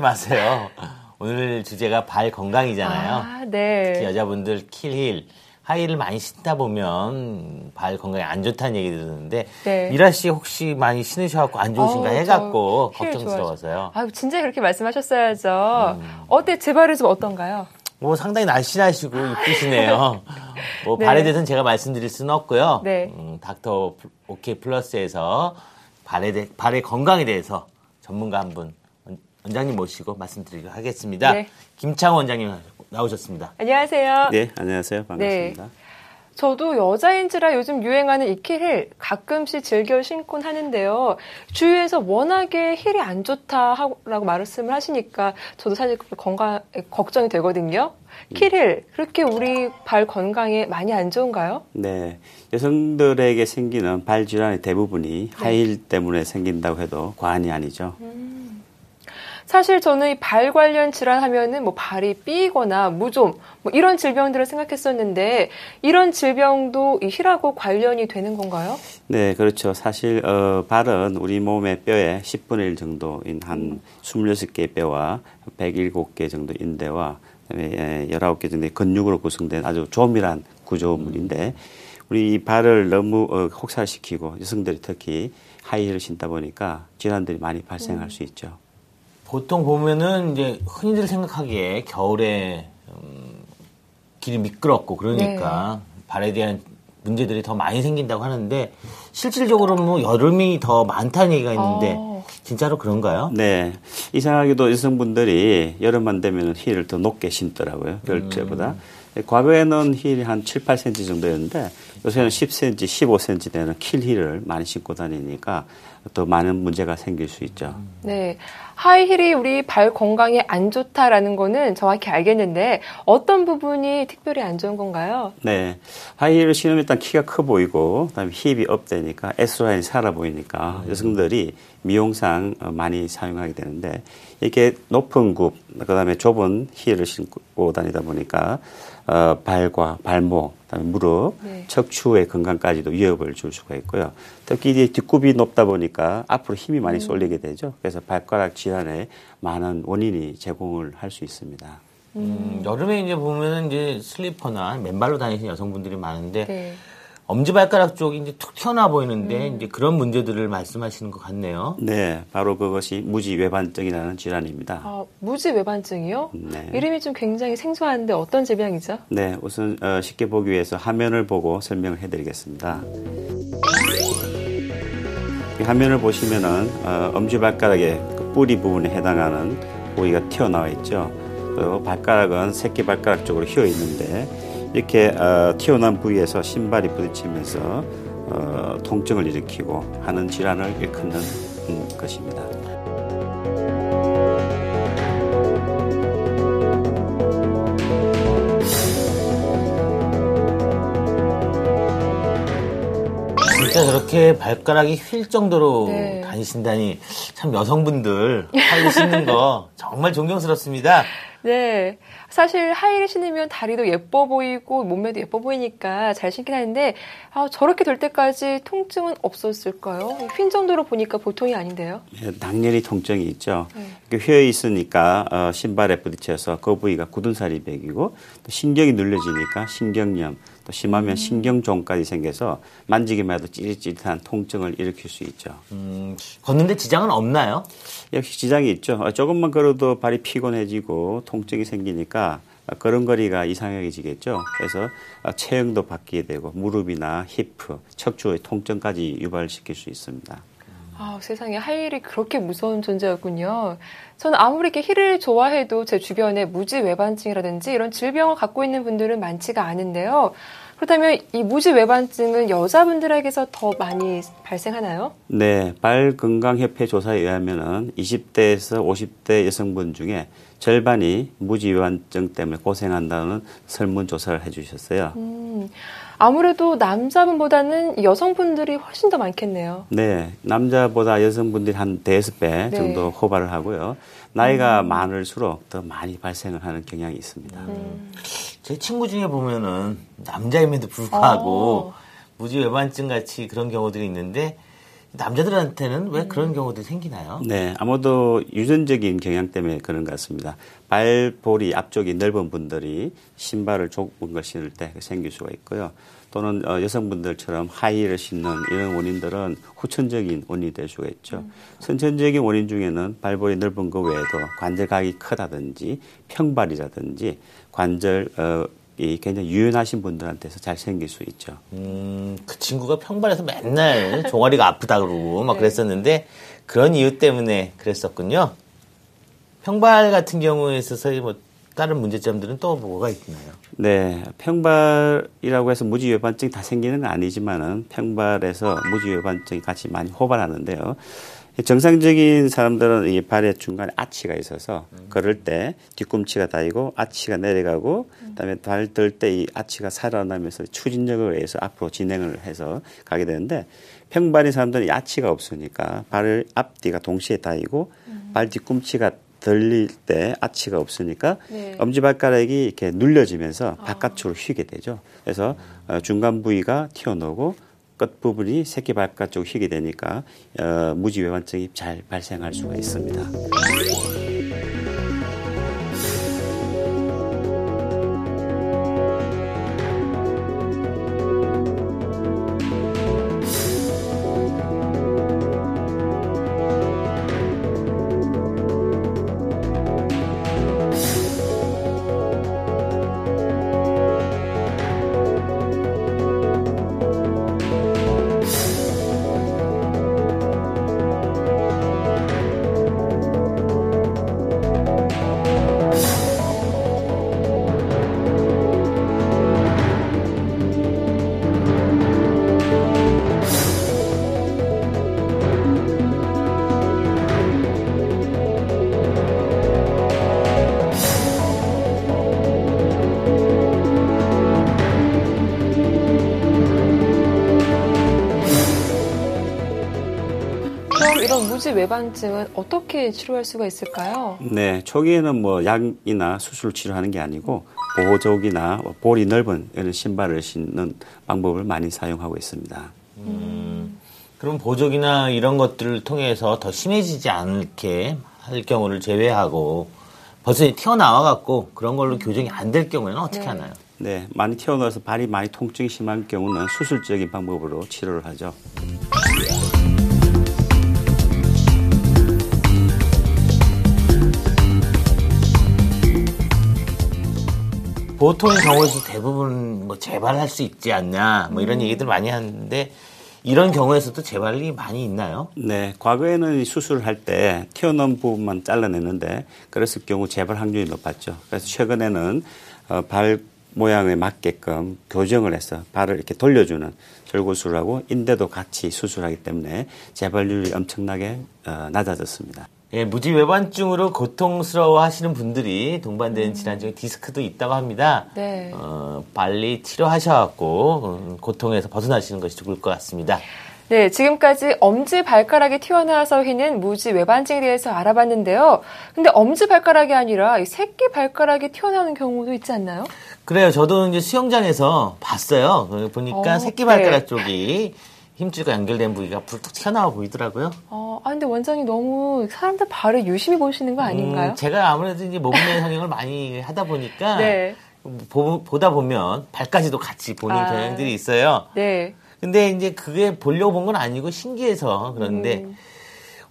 하지 마세요. 오늘 주제가 발 건강이잖아요. 아, 네. 특히 여자분들 킬힐, 하이힐을 많이 신다 보면 발 건강에 안 좋다는 얘기 듣는데 네. 미라 씨 혹시 많이 신으셔갖고 안 좋으신가 어우, 해갖고 걱정스러워서요. 아유, 진짜 그렇게 말씀하셨어야죠. 음. 어때? 제 발은 좀 어떤가요? 뭐 상당히 날씬하시고 이쁘시네요. 뭐 네. 발에 대해서는 제가 말씀드릴 수는 없고요. 네. 음, 닥터 오케이 플러스에서 발에 대, 발의 건강에 대해서 전문가 한 분 원장님 모시고 말씀드리도록 하겠습니다. 네. 김창호 원장님 나오셨습니다. 안녕하세요. 네, 안녕하세요. 반갑습니다. 저도 여자인지라 요즘 유행하는 이킬힐 가끔씩 즐겨 신곤 하는데요. 주위에서 워낙에 힐이 안 좋다라고 말씀을 하시니까 저도 사실 그 건강 걱정이 되거든요. 킬힐 그렇게 우리 발 건강에 많이 안 좋은가요? 네. 여성들에게 생기는 발 질환의 대부분이 네. 하이힐 때문에 생긴다고 해도 과언이 아니죠. 사실 저는 이 발 관련 질환 하면은 뭐 발이 삐거나 무좀 뭐 이런 질병들을 생각했었는데 이런 질병도 이 힐하고 관련이 되는 건가요? 네, 그렇죠. 사실 어, 발은 우리 몸의 뼈의 10분의 1 정도인 한 26개의 뼈와 107개 정도 인대와 그다음에 19개 정도의 근육으로 구성된 아주 조밀한 구조물인데 우리 이 발을 너무 어, 혹사시키고 여성들이 특히 하이힐을 신다 보니까 질환들이 많이 발생할 수 있죠. 보통 보면은 이제 흔히들 생각하기에 겨울에 음, 길이 미끄럽고 그러니까 네. 발에 대한 문제들이 더 많이 생긴다고 하는데 실질적으로는 뭐 여름이 더 많다는 얘기가 있는데 어. 진짜로 그런가요? 네. 이상하게도 여성분들이 여름만 되면 힐을 더 높게 신더라고요. 겨울때보다. 과거에는 힐이 한 7, 8cm 정도였는데 요새는 10cm, 15cm 되는 킬 힐을 많이 신고 다니니까 더 많은 문제가 생길 수 있죠. 네. 하이힐이 우리 발 건강에 안 좋다라는 거는 정확히 알겠는데 어떤 부분이 특별히 안 좋은 건가요? 네. 하이힐을 신으면 일단 키가 커 보이고, 그 다음에 힙이 업되니까 S라인이 살아 보이니까 여성들이 미용상 어, 많이 사용하게 되는데, 이렇게 높은 굽, 그 다음에 좁은 힐을 신고 다니다 보니까, 어, 발과 발목, 그 다음에 무릎, 네. 척추의 건강까지도 위협을 줄 수가 있고요. 특히 이제 뒷굽이 높다 보니까 앞으로 힘이 많이 쏠리게 되죠. 그래서 발가락 질환에 많은 원인이 제공을 할 수 있습니다. 음, 여름에 이제 보면은 이제 슬리퍼나 맨발로 다니시는 여성분들이 많은데 네. 엄지발가락 쪽이 이제 툭 튀어나와 보이는데 음. 이제 그런 문제들을 말씀하시는 것 같네요. 네, 바로 그것이 무지 외반증이라는 질환입니다. 아, 무지 외반증이요? 네. 이름이 좀 굉장히 생소한데 어떤 질병이죠? 네, 우선 어, 쉽게 보기 위해서 화면을 보고 설명을 해드리겠습니다. 이 화면을 보시면은 어, 엄지발가락의 그 뿌리 부분에 해당하는 부위가 튀어나와 있죠. 그리고 발가락은 새끼 발가락 쪽으로 휘어 있는데 이렇게 어, 튀어나온 부위에서 신발이 부딪히면서 어, 통증을 일으키고 하는 질환을 일컫는 음, 것입니다. 진짜 저렇게 발가락이 휠 정도로 네. 다니신다니 참 여성분들 하이 신는 거 정말 존경스럽습니다. 네. 사실 하이힐 신으면 다리도 예뻐 보이고 몸매도 예뻐 보이니까 잘 신긴 하는데 아, 저렇게 될 때까지 통증은 없었을까요? 휜 정도로 보니까 보통이 아닌데요. 예, 당연히 통증이 있죠. 네. 그 휘어 있으니까 어, 신발에 부딪혀서 그 부위가 굳은 살이 배기고 또 신경이 눌려지니까 신경염 또 심하면 신경종까지 생겨서 만지기만 해도 찌릿찌릿한 통증을 일으킬 수 있죠. 음, 걷는데 지장은 없나요? 역시 지장이 있죠. 어, 조금만 걸어도 발이 피곤해지고 통증이 생기니까 걸음걸이가 이상하게지겠죠. 그래서 어, 체형도 바뀌게 되고 무릎이나 히프, 척추의 통증까지 유발시킬 수 있습니다. 아, 세상에 하이힐이 그렇게 무서운 존재였군요. 저는 아무리 이렇게 힐을 좋아해도 제 주변에 무지 외반증이라든지 이런 질병을 갖고 있는 분들은 많지가 않은데요. 그렇다면 이 무지 외반증은 여자분들에게서 더 많이 발생하나요? 네, 발 건강 협회 조사에 의하면은 20대에서 50대 여성분 중에 절반이 무지 외반증 때문에 고생한다는 설문 조사를 해주셨어요. 음, 아무래도 남자분보다는 여성분들이 훨씬 더 많겠네요. 네, 남자보다 여성분들이 한 대여섯 배 네. 정도 호발을 하고요. 나이가 많을수록 더 많이 발생을 하는 경향이 있습니다. 음. 제 친구 중에 보면은 남자임에도 불구하고 어. 무지 외반증 같이 그런 경우들이 있는데 남자들한테는 왜 그런 경우들이 생기나요? 네, 아무도 유전적인 경향 때문에 그런 것 같습니다. 발볼이 앞쪽이 넓은 분들이 신발을 좁은 걸 신을 때 생길 수가 있고요. 또는 어, 여성분들처럼 하이힐을 신는 이런 원인들은 후천적인 원인이 될 수가 있죠. 선천적인 원인 중에는 발볼이 넓은 것 외에도 관절각이 크다든지 평발이라든지 관절 어, 이 굉장히 유연하신 분들한테서 잘 생길 수 있죠. 음, 그 친구가 평발에서 맨날 종아리가 아프다 그러고 막 네. 그랬었는데 그런 이유 때문에 그랬었군요. 평발 같은 경우에 있어서 뭐 다른 문제점들은 또 뭐가 있나요? 네, 평발이라고 해서 무지외반증이 다 생기는 건 아니지만은 평발에서 무지외반증이 같이 많이 호발하는데요. 정상적인 사람들은 이 발의 중간에 아치가 있어서 걸을 때 뒤꿈치가 닿이고 아치가 내려가고 그다음에 발 들 때 이 아치가 살아나면서 추진력을 의해서 앞으로 진행을 해서 가게 되는데 평발인 사람들은 이 아치가 없으니까 발을 앞뒤가 동시에 닿이고 발 뒤꿈치가 들릴 때 아치가 없으니까 네. 엄지발가락이 이렇게 눌려지면서 바깥으로 휘게 되죠. 그래서 어, 중간 부위가 튀어나오고 끝 부분이 새끼 발가락 쪽으로 휘게 되니까 어, 무지외반증이 잘 발생할 수가 있습니다. 무지 외반증은 어떻게 치료할 수가 있을까요? 네, 초기에는 뭐 약이나 수술 치료하는 게 아니고 보호족이나 볼이 넓은 이런 신발을 신는 방법을 많이 사용하고 있습니다. 그럼 보조기나 이런 것들을 통해서 더 심해지지 않게 할 경우를 제외하고 벌써 튀어나와 갖고 그런 걸로 교정이 안 될 경우에는 어떻게 네. 하나요? 네, 많이 튀어나와서 발이 많이 통증이 심한 경우는 수술적인 방법으로 치료를 하죠. 보통 경우에서 대부분 뭐 재발할 수 있지 않냐 뭐 이런 얘기들 많이 하는데 이런 경우에서도 재발이 많이 있나요? 네, 과거에는 이 수술을 할때 튀어나온 부분만 잘라내는데 그랬을 경우 재발 확률이 높았죠. 그래서 최근에는 어, 발 모양에 맞게끔 교정을 해서 발을 이렇게 돌려주는 절구술하고 인대도 같이 수술하기 때문에 재발률이 엄청나게 어, 낮아졌습니다. 예, 무지 외반증으로 고통스러워 하시는 분들이 동반되는 질환 중에 디스크도 있다고 합니다. 네. 어, 빨리 치료하셔갖고 음, 고통에서 벗어나시는 것이 좋을 것 같습니다. 네, 지금까지 엄지 발가락이 튀어나와서 휘는 무지 외반증에 대해서 알아봤는데요. 근데 엄지 발가락이 아니라 이 새끼 발가락이 튀어나오는 경우도 있지 않나요? 그래요. 저도 이제 수영장에서 봤어요. 그 보니까 어, 새끼 발가락 네. 쪽이 힘줄과 연결된 부위가 불뚝 튀어나와 보이더라고요. 어, 아, 근데 원장님 너무 사람들 발을 유심히 보시는 거 아닌가요? 음, 제가 아무래도 이제 몸매 성형을 많이 하다 보니까 네. 보, 다 보면 발까지도 같이 보는 아. 경향들이 있어요. 네. 근데 이제 그게 보려고 본 건 아니고 신기해서 그런데 음.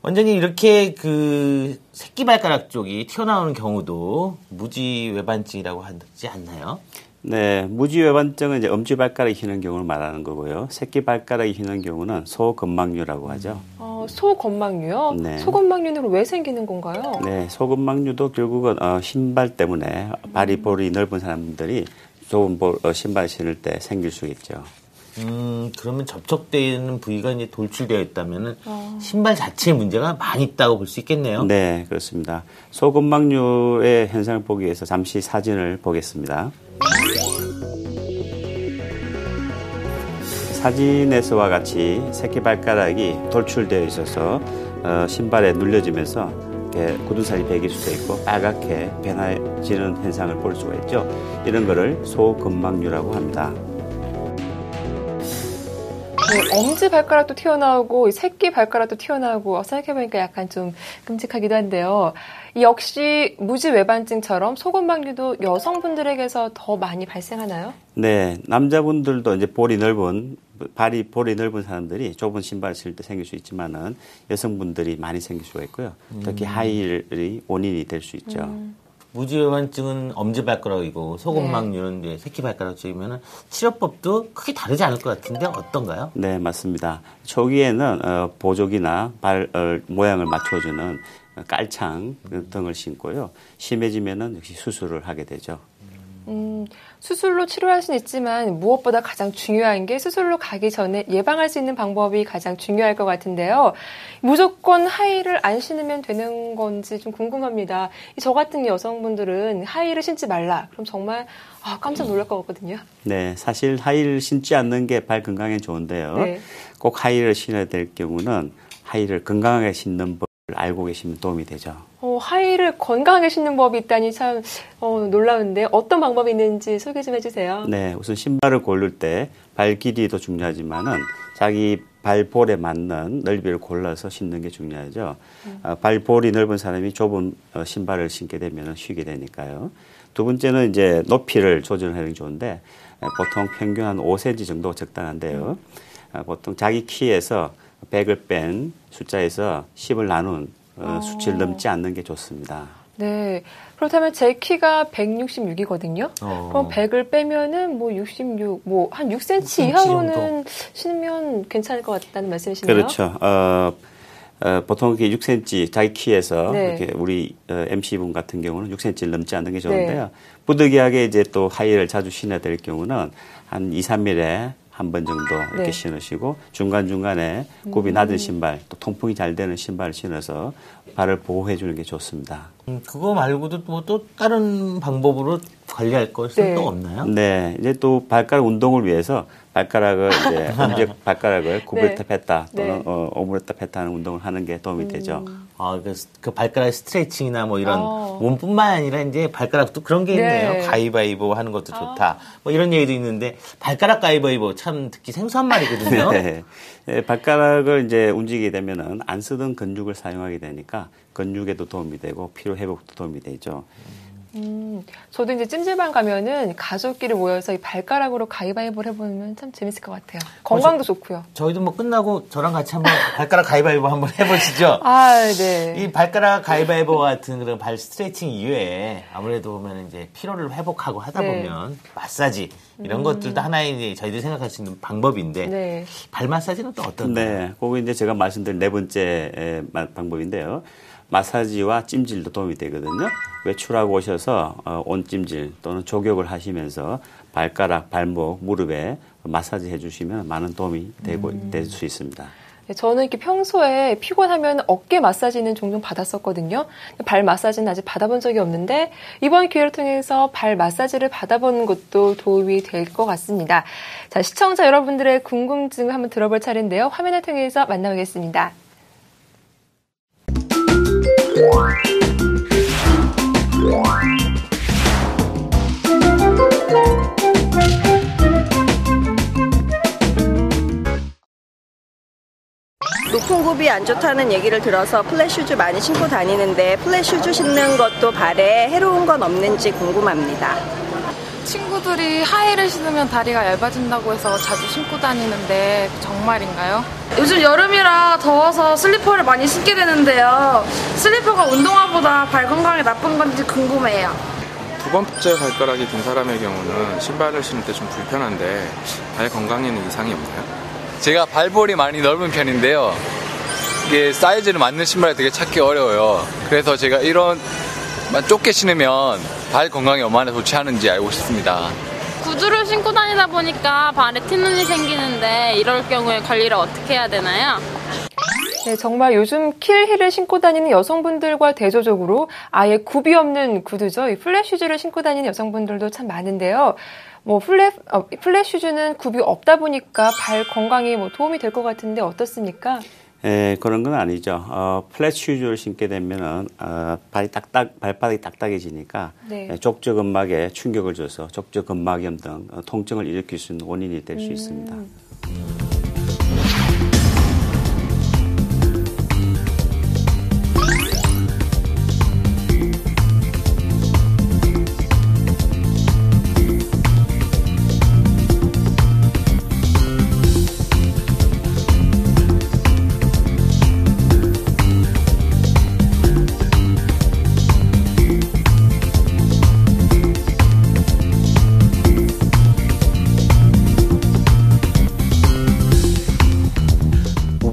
원장님 이렇게 그 새끼 발가락 쪽이 튀어나오는 경우도 무지 외반증이라고 하지 않나요? 네, 무지외반증은 이제 엄지 발가락이 휘는 경우를 말하는 거고요. 새끼 발가락이 휘는 경우는 소근막류라고 하죠. 어, 소건망류요? 네. 소건망류는 왜 생기는 건가요? 네, 소근막류도 결국은 어, 신발 때문에 발이 볼이 넓은 사람들이 좁은 볼, 어, 신발 신을 때 생길 수 있죠. 음, 그러면 접촉되는 부위가 이제 돌출되어 있다면은 신발 자체에 문제가 많이 있다고 볼 수 있겠네요. 네, 그렇습니다. 소근막류의 현상을 보기 위해서 잠시 사진을 보겠습니다. 사진에서와 같이 새끼 발가락이 돌출되어 있어서 어, 신발에 눌려지면서 이렇게 굳은 살이 배길 수도 있고 빨갛게 변해지는 현상을 볼 수가 있죠. 이런 거를 소근막류라고 합니다. 네, 엄지 발가락도 튀어나오고 이 새끼 발가락도 튀어나오고 어, 생각해보니까 약간 좀 끔찍하기도 한데요. 이 역시 무지 외반증처럼 소건망류도 여성분들에게서 더 많이 발생하나요? 네, 남자분들도 이제 볼이 넓은 발이 볼이 넓은 사람들이 좁은 신발 신을 때 생길 수 있지만은 여성분들이 많이 생길 수가 있고요. 특히 하이힐이 원인이 될 수 있죠. 무지 외반증은 엄지 발가락이고 소금막류는 이제 새끼 발가락 쪽이면은 치료법도 크게 다르지 않을 것 같은데 어떤가요? 네, 맞습니다. 초기에는 어, 보조기나 발 어, 모양을 맞춰주는 깔창 등을 신고요. 심해지면은 역시 수술을 하게 되죠. 음, 수술로 치료할 수는 있지만 무엇보다 가장 중요한 게 수술로 가기 전에 예방할 수 있는 방법이 가장 중요할 것 같은데요. 무조건 하이를 안 신으면 되는 건지 좀 궁금합니다. 이저 같은 여성분들은 하이를 신지 말라. 그럼 정말 아, 깜짝 놀랄 것 같거든요. 네, 사실 하이를 신지 않는 게 발 건강에 좋은데요. 네. 꼭 하이를 신어야 될 경우는 하이를 건강하게 신는 법을 알고 계시면 도움이 되죠. 어, 하이를 건강하게 신는 법이 있다니 참 어, 놀라운데 어떤 방법이 있는지 소개 좀 해주세요. 네, 우선 신발을 고를 때 발 길이도 중요하지만은 자기 발볼에 맞는 넓이를 골라서 신는 게 중요하죠. 아, 발볼이 넓은 사람이 좁은 어, 신발을 신게 되면 쉬게 되니까요. 두 번째는 이제 높이를 조절하는 게 좋은데 에, 보통 평균 한 5cm 정도 적당한데요. 아, 보통 자기 키에서 100을 뺀 숫자에서 10을 나눈 어, 수치를 넘지 않는 게 좋습니다. 네. 그렇다면 제 키가 166이거든요. 어. 그럼 100을 빼면은 뭐 66, 뭐한 6cm 6cm 이하로는 신으면 괜찮을 것 같다는 말씀이시네요. 그렇죠. 어, 어, 보통 이렇게 6cm 자기 키에서 네. 이렇게 우리 어, MC 분 같은 경우는 6cm를 넘지 않는 게 좋은데요. 부득이하게 이제 또 하이를 자주 신어야 될 경우는 한 2, 3일에 한 번 정도 이렇게 네. 신으시고 중간 중간에 굽이 낮은 신발, 또 통풍이 잘 되는 신발을 신어서 발을 보호해 주는 게 좋습니다. 음, 그거 말고도 뭐 또 다른 방법으로 관리할 것은 네. 또 없나요? 네, 이제 또 발가락 운동을 위해서 발가락을 이제 엄지 발가락을 구부렸다 뺐다 또는 네. 어, 오므렸다 뺐다 하는 운동을 하는 게 도움이 되죠. 아, 그, 스- 그 발가락 스트레칭이나 뭐 이런 어. 몸뿐만 아니라 이제 발가락도 그런 게 있네요. 네. 아. 가위바위보 하는 것도 좋다. 뭐 이런 얘기도 있는데 발가락 가위바위보 참 듣기 생소한 말이거든요. 네. 예, 발가락을 이제 움직이게 되면은 안 쓰던 근육을 사용하게 되니까 근육에도 도움이 되고 피로 회복도 도움이 되죠. 음, 저도 이제 찜질방 가면은 가족끼리 모여서 이 발가락으로 가위바위보를 해보면 참 재밌을 것 같아요. 건강도 좋고요. 저희도 뭐 끝나고 저랑 같이 한번 발가락 가위바위보 한번 해보시죠. 아, 네. 이 발가락 가위바위보 같은 그런 발 스트레칭 이외에 아무래도 보면 이제 피로를 회복하고 하다 네. 보면 마사지 이런 것들도 하나의 이제 저희들이 생각할 수 있는 방법인데 네. 발 마사지는 또 어떤가요? 네, 그거 이제 제가 말씀드린 네 번째 방법인데요. 마사지와 찜질도 도움이 되거든요. 외출하고 오셔서 어, 온찜질 또는 조격을 하시면서 발가락, 발목, 무릎에 마사지 해주시면 많은 도움이 되고 될수 있습니다. 네, 저는 이렇게 평소에 피곤하면 어깨 마사지는 종종 받았었거든요. 발 마사지는 아직 받아본 적이 없는데 이번 기회를 통해서 발 마사지를 받아보는 것도 도움이 될 것 같습니다. 자, 시청자 여러분들의 궁금증을 한번 들어볼 차례인데요. 화면을 통해서 만나보겠습니다. 높은 굽이 안 좋다는 얘기를 들어서 플랫슈즈 많이 신고 다니는데 플랫슈즈 신는 것도 발에 해로운 건 없는지 궁금합니다. 친구들이 하이를 신으면 다리가 얇아진다고 해서 자주 신고 다니는데 정말인가요? 요즘 여름이라 더워서 슬리퍼를 많이 신게 되는데요. 슬리퍼가 운동화보다 발 건강에 나쁜 건지 궁금해요. 두 번째 발가락이 긴 사람의 경우는 신발을 신을 때 좀 불편한데 발 건강에는 이상이 없나요? 제가 발볼이 많이 넓은 편인데요. 이게 사이즈를 맞는 신발이 되게 찾기 어려워요. 그래서 제가 이런 좁게 신으면 발 건강에 얼마나 좋지 않은지 알고 싶습니다. 구두를 신고 다니다 보니까 발에 티눈이 생기는데 이럴 경우에 관리를 어떻게 해야 되나요? 네, 정말 요즘 킬힐을 신고 다니는 여성분들과 대조적으로 아예 굽이 없는 구두죠. 이 플랫 슈즈를 신고 다니는 여성분들도 참 많은데요. 뭐 플랫 어, 플랫 슈즈는 굽이 없다 보니까 발 건강에 뭐 도움이 될 것 같은데 어떻습니까? 에, 그런 건 아니죠. 어, 플랫 슈즈를 신게 되면은 어, 발이 딱딱 발바닥이 딱딱해지니까 네. 에, 족저 근막에 충격을 줘서 족저 근막염 등 어, 통증을 일으킬 수 있는 원인이 될수 음. 있습니다.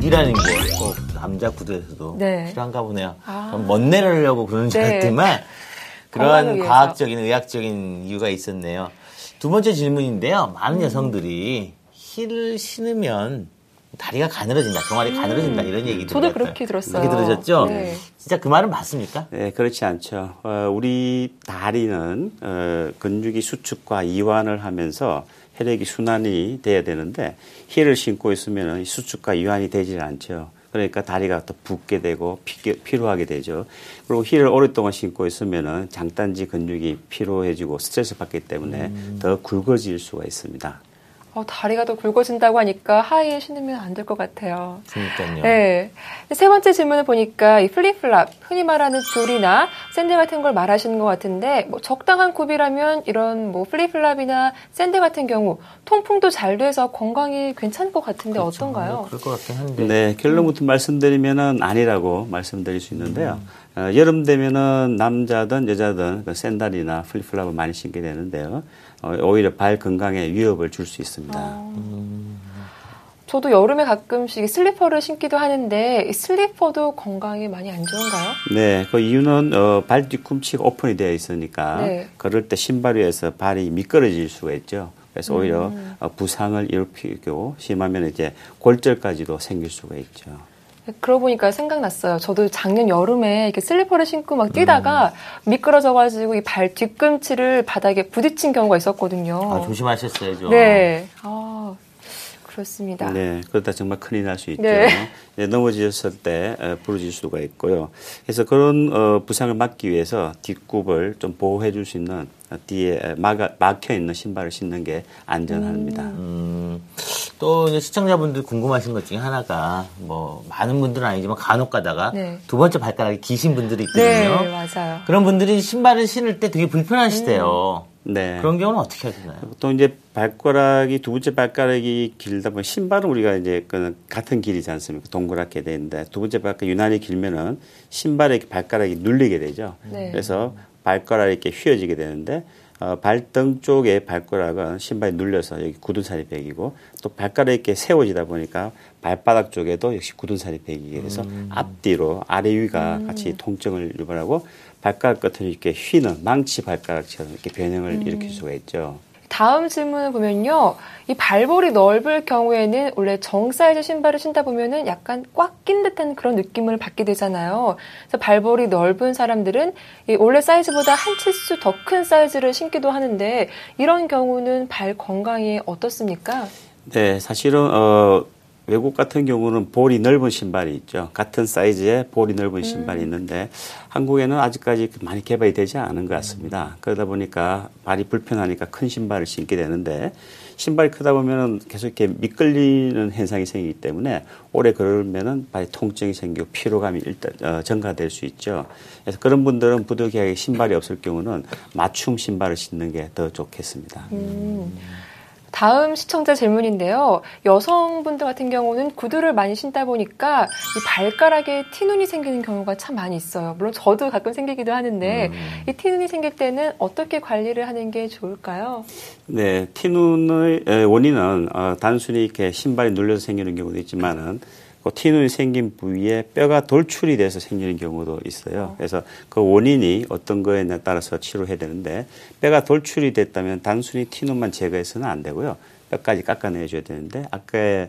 굽이라는 게꼭 남자 구두에서도 네. 필요한가 보네요. 아. 전 멋내려고 그러는 줄 네. 알았지만 그런 위해서. 과학적인 의학적인 이유가 있었네요. 두 번째 질문인데요. 많은 여성들이 힐을 신으면 다리가 가늘어진다, 종아리 가늘어진다 이런 얘기 음. 저도 들었어요. 그렇게 들었어요. 그렇게 들으셨죠? 네. 진짜 그 말은 맞습니까? 네, 그렇지 않죠. 어, 우리 다리는 어, 근육이 수축과 이완을 하면서 혈액이 순환이 돼야 되는데 힐을 신고 있으면 수축과 이완이 되질 않죠. 그러니까 다리가 더 붓게 되고 피, 피로하게 되죠. 그리고 힐을 오랫동안 신고 있으면 장단지 근육이 피로해지고 스트레스 받기 때문에 더 굵어질 수가 있습니다. 어, 다리가 더 굵어진다고 하니까 하이힐 신으면 안 될 것 같아요. 그러니까요. 네. 세 번째 질문을 보니까 이 플립플랍, 흔히 말하는 줄이나 샌드 같은 걸 말하시는 것 같은데, 뭐 적당한 굽이라면 이런 뭐 플립플랍이나 샌드 같은 경우 통풍도 잘 돼서 건강이 괜찮을 것 같은데 어떤가요? 그럴 것 같긴 한데. 네, 결론부터 말씀드리면은 아니라고 말씀드릴 수 있는데요. 어, 여름 되면은 남자든 여자든 그 샌달이나 플립플랍을 많이 신게 되는데요. 어, 오히려 발 건강에 위협을 줄 수 있습니다. 저도 여름에 가끔씩 슬리퍼를 신기도 하는데 이 슬리퍼도 건강에 많이 안 좋은가요? 네, 그 이유는 어, 발 뒤꿈치가 오픈이 되어 있으니까 네. 걸을 때 신발 위에서 발이 미끄러질 수가 있죠. 그래서 오히려 음. 어, 부상을 일으키고 심하면 이제 골절까지도 생길 수가 있죠. 그러고 보니까 생각났어요. 저도 작년 여름에 이렇게 슬리퍼를 신고 막 뛰다가 음. 미끄러져가지고 이 발 뒤꿈치를 바닥에 부딪힌 경우가 있었거든요. 아, 조심하셨어야죠. 네. 아, 그렇습니다. 네, 그러다 정말 큰일 날 수 있죠. 네. 네, 넘어지셨을 때 어, 부러질 수가 있고요. 그래서 그런 어, 부상을 막기 위해서 뒷굽을 좀 보호해 줄 수 있는 어, 뒤에 막아, 막혀 있는 신발을 신는 게 안전합니다. 음, 또 이제 시청자분들 궁금하신 것 중에 하나가 뭐 많은 분들은 아니지만 간혹 가다가 네. 두 번째 발가락이 기신 분들이 네, 있거든요. 맞아요. 그런 분들이 신발을 신을 때 되게 불편하시대요. 네. 그런 경우는 어떻게 하시나요? 또 이제 발가락이 두 번째 발가락이 길다 보면 신발은 우리가 이제 그 같은 길이지 않습니까? 동그랗게 되는데 두 번째 발가락 유난히 길면은 신발에 발가락이 눌리게 되죠. 네. 그래서 발가락이 이렇게 휘어지게 되는데 어, 발등 쪽에 발가락은 신발이 눌려서 여기 굳은 살이 배기고 또 발가락이 이렇게 세워지다 보니까 발바닥 쪽에도 역시 굳은 살이 배기게 돼서 앞뒤로 아래 위가 같이 통증을 유발하고 발가락 끝을 이렇게 휘는 망치 발가락처럼 이렇게 변형을 일으킬 수가 있죠. 다음 질문을 보면요. 이 발볼이 넓을 경우에는 원래 정 사이즈 신발을 신다 보면은 약간 꽉 낀 듯한 그런 느낌을 받게 되잖아요. 그래서 발볼이 넓은 사람들은 이 원래 사이즈보다 한 치수 더 큰 사이즈를 신기도 하는데 이런 경우는 발 건강에 어떻습니까? 네, 사실은 어 외국 같은 경우는 볼이 넓은 신발이 있죠. 같은 사이즈의 볼이 넓은 신발이 있는데 한국에는 아직까지 많이 개발이 되지 않은 것 같습니다. 그러다 보니까 발이 불편하니까 큰 신발을 신게 되는데 신발이 크다 보면은 계속 이렇게 미끌리는 현상이 생기기 때문에 오래 걸으면은 발에 통증이 생기고 피로감이 일단 어, 증가될 수 있죠. 그래서 그런 분들은 부득이하게 신발이 없을 경우는 맞춤 신발을 신는 게 더 좋겠습니다. 다음 시청자 질문인데요. 여성분들 같은 경우는 구두를 많이 신다 보니까 이 발가락에 티눈이 생기는 경우가 참 많이 있어요. 물론 저도 가끔 생기기도 하는데 이 티눈이 생길 때는 어떻게 관리를 하는 게 좋을까요? 네, 티눈의 에, 원인은 어, 단순히 이렇게 신발이 눌려서 생기는 경우도 있지만은 그 티눈이 생긴 부위에 뼈가 돌출이 돼서 생기는 경우도 있어요. 그래서 그 원인이 어떤 거에 따라서 치료해야 되는데 뼈가 돌출이 됐다면 단순히 티눈만 제거해서는 안 되고요. 뼈까지 깎아내줘야 되는데 아까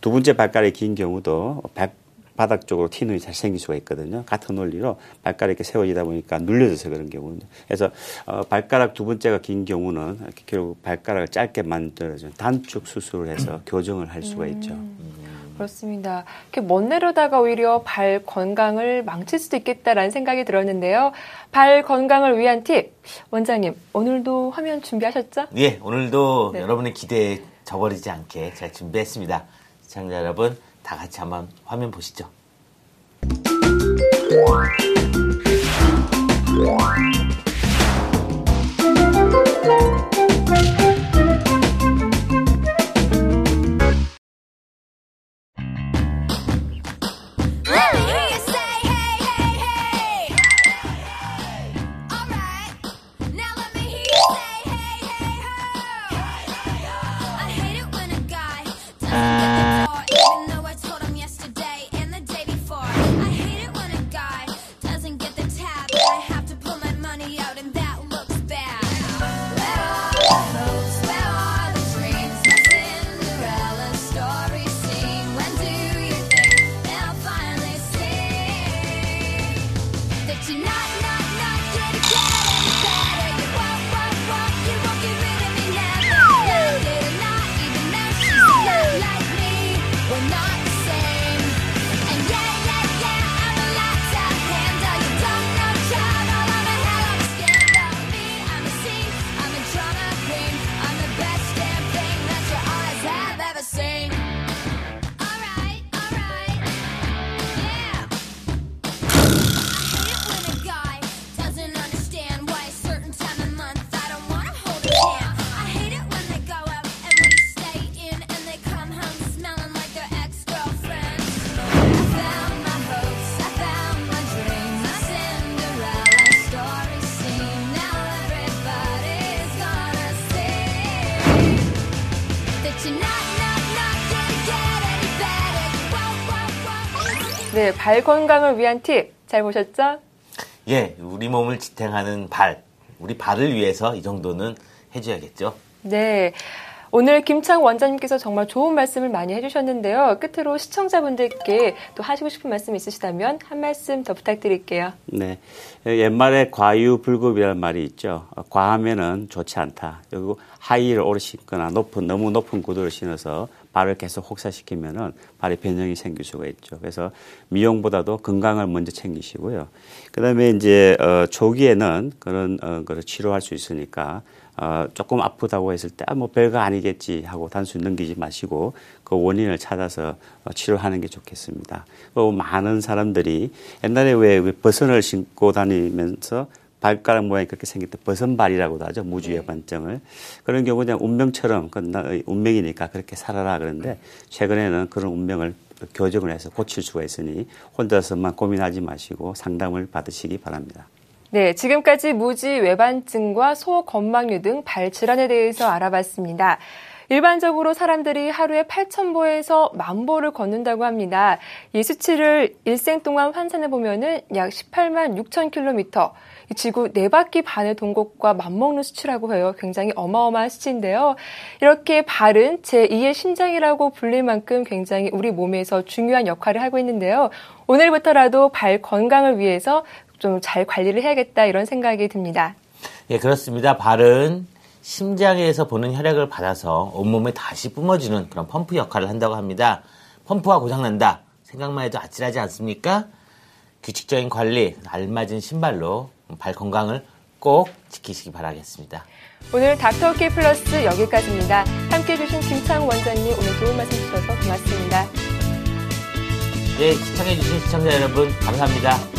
두 번째 발가락이 긴 경우도 발, 바닥 쪽으로 티눈이 잘 생길 수가 있거든요. 같은 원리로 발가락이 이렇게 세워지다 보니까 눌려져서 그런 경우는. 그래서 어, 발가락 두 번째가 긴 경우는 결국 발가락을 짧게 만들어준 단축 수술을 해서 교정을 할 수가 있죠. 그렇습니다. 이렇게 먼 내려다가 오히려 발 건강을 망칠 수도 있겠다라는 생각이 들었는데요. 발 건강을 위한 팁, 원장님 오늘도 화면 준비하셨죠? 예, 오늘도 네. 여러분의 기대에 저버리지 않게 잘 준비했습니다. 시청자 여러분, 다 같이 한번 화면 보시죠. 네, 발 건강을 위한 팁 잘 보셨죠? 예, 우리 몸을 지탱하는 발, 우리 발을 위해서 이 정도는 해줘야겠죠. 네. 오늘 김창 원장님께서 정말 좋은 말씀을 많이 해주셨는데요. 끝으로 시청자분들께 또 하시고 싶은 말씀 있으시다면 한 말씀 더 부탁드릴게요. 네. 옛말에 과유불급이라는 말이 있죠. 어, 과하면은 좋지 않다. 그리고 하이를 오래 신거나 높은, 너무 높은 구두를 신어서 발을 계속 혹사시키면은 발에 변형이 생길 수가 있죠. 그래서 미용보다도 건강을 먼저 챙기시고요. 그 다음에 이제, 어, 초기에는 그런, 어, 거를 치료할 수 있으니까 어, 조금 아프다고 했을 때, 아, 뭐 별거 아니겠지 하고 단순히 넘기지 마시고 그 원인을 찾아서 어, 치료하는 게 좋겠습니다. 또 많은 사람들이 옛날에 왜 버선을 신고 다니면서 발가락 모양이 그렇게 생길 때 버선발이라고도 하죠. 무주의 관점을. 그런 경우 그냥 운명처럼, 그 나- 운명이니까 그렇게 살아라 그러는데 최근에는 그런 운명을 교정을 해서 고칠 수가 있으니 혼자서만 고민하지 마시고 상담을 받으시기 바랍니다. 네, 지금까지 무지 외반증과 소건망류 등 발질환에 대해서 알아봤습니다. 일반적으로 사람들이 하루에 8,000보에서 만보를 걷는다고 합니다. 이 수치를 일생 동안 환산해 보면은 약 18만 6천 킬로미터, 이 지구 네 바퀴 돈 것과 맞먹는 수치라고 해요. 굉장히 어마어마한 수치인데요. 이렇게 발은 제2의 심장이라고 불릴 만큼 굉장히 우리 몸에서 중요한 역할을 하고 있는데요. 오늘부터라도 발 건강을 위해서 좀 잘 관리를 해야겠다 이런 생각이 듭니다. 예, 그렇습니다. 발은 심장에서 보는 혈액을 받아서 온몸에 다시 뿜어주는 그런 펌프 역할을 한다고 합니다. 펌프가 고장난다. 생각만 해도 아찔하지 않습니까? 규칙적인 관리, 알맞은 신발로 발 건강을 꼭 지키시기 바라겠습니다. 오늘 닥터케 플러스 여기까지입니다. 함께 해주신 김창 원장님 오늘 좋은 말씀 주셔서 고맙습니다. 네, 시청해주신 시청자 여러분, 감사합니다.